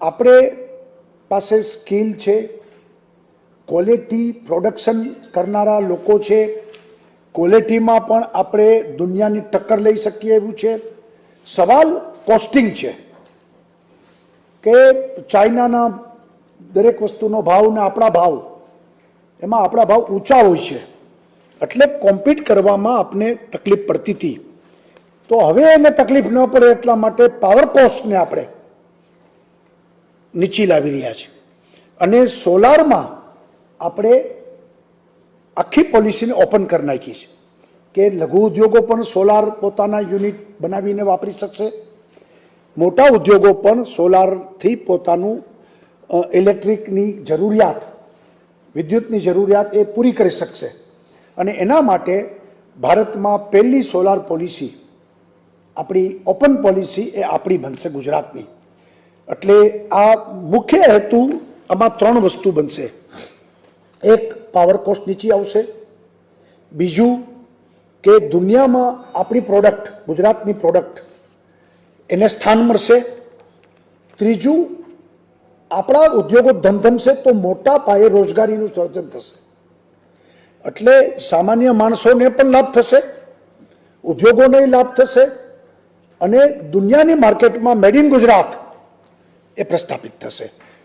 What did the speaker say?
આપણે પાસે સ્કિલ છે, ક્વોલિટી પ્રોડક્શન કરનારા લોકો છે, ક્વોલિટીમાં પણ આપણે દુનિયાની ટક્કર લઈ શકીએ એવું છે. સવાલ કોસ્ટિંગ છે કે ચાઇનાના દરેક વસ્તુનો ભાવ ને આપણા ભાવ, એમાં આપણા ભાવ ઊંચા હોય છે. એટલે કોમ્પિટ કરવામાં આપને તકલીફ પડતી હતી. તો હવે એને તકલીફ ન પડે એટલા માટે પાવર કોસ્ટને આપણે નીચી લાવી રહ્યા છે. અને સોલારમાં આપણે આખી પોલિસીને ઓપન કરી નાખી છે કે લઘુ ઉદ્યોગો પણ સોલાર પોતાના યુનિટ બનાવીને વાપરી શકશે. મોટા ઉદ્યોગો પણ સોલારથી પોતાનું ઇલેક્ટ્રિકની જરૂરિયાત, વિદ્યુતની જરૂરિયાત એ પૂરી કરી શકશે. અને એના માટે ભારતમાં પહેલી સોલાર પોલિસી, આપણી ઓપન પોલિસી એ આપણી બનશે ગુજરાતની. એટલે આ મુખ્ય હેતુ આમાં ત્રણ વસ્તુ બનશે. એક પાવર કોસ્ટ નીચી આવશે. બીજું, કે દુનિયામાં આપણી પ્રોડક્ટ ગુજરાતની પ્રોડક્ટ એને સ્થાન મળશે. ત્રીજું, આપણા ઉદ્યોગો ધમધમશે તો મોટા પાયે રોજગારીનું સર્જન થશે. એટલે સામાન્ય માણસોને પણ લાભ થશે, ઉદ્યોગોને લાભ થશે અને દુનિયાની માર્કેટમાં મેડ ઇન ગુજરાત એ પ્રસ્થાપિત થશે